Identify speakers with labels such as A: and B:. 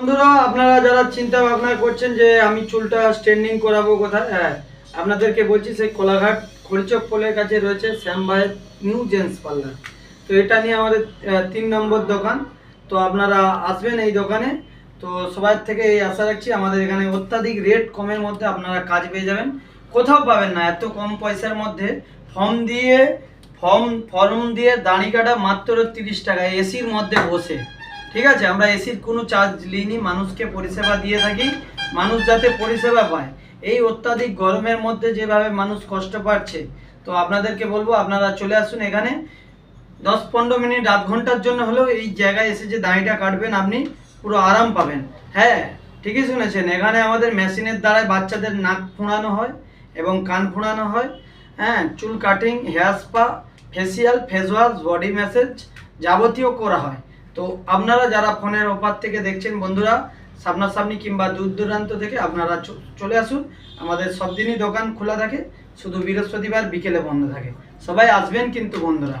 A: বন্ধুরা, আপনারা যারা চিন্তা ভাবনা করছেন যে আমি চুলটা স্ট্রেন্ডিং করাবো কোথায় হ্যাঁ আপনাদেরকে বলছি সেই কোলাঘাট খড়িচক পোলের কাছে রয়েছে শ্যাম ভাইয়ের নিউ জেন্টস পার্লার। তো এটা নিয়ে আমাদের তিন নম্বর দোকান। তো আপনারা আসবেন এই দোকানে। তো সবার থেকে এই আশা রাখছি আমাদের এখানে অত্যাধিক রেট কমের মধ্যে আপনারা কাজ পেয়ে যাবেন। কোথাও পাবেন না, এত কম পয়সার মধ্যে ফর্ম দিয়ে, ফর্ম ফর্ম দিয়ে দাড়ি কাটা মাত্র তিরিশ টাকা, এসির মধ্যে বসে। ঠিক আছে, আমরা এসির কোনো চার্জ নিইনি মানুষকে পরিষেবা দিয়ে থাকি, মানুষ যাতে পরিষেবা পায়। এই অত্যাধিক গরমের মধ্যে যেভাবে মানুষ কষ্ট পাচ্ছে, তো আপনাদেরকে বলব, আপনারা চলে আসুন এখানে। দশ পনেরো মিনিট, আধ ঘণ্টার জন্য হলেও এই জায়গায় এসে যে দাঁড়িটা কাটবেন আপনি, পুরো আরাম পাবেন। হ্যাঁ ঠিকই শুনেছেন, এখানে আমাদের মেশিনের দ্বারাই বাচ্চাদের নাক ফোঁড়ানো হয় এবং কান ফোঁড়ানো হয়। হ্যাঁ চুল cutting hair spa facial face wash body massage যাবতীয় করা হয়। তো আপনারা যারা ফোনের ওপার থেকে দেখছেন বন্ধুরা, সামনাসামনি কিংবা দূর দূরান্ত থেকে আপনারা চলে আসুন। আমাদের সব দিনই দোকান খোলা থাকে, শুধু বৃহস্পতিবার বিকেলে বন্ধ থাকে। সবাই আসবেন কিন্তু বন্ধুরা।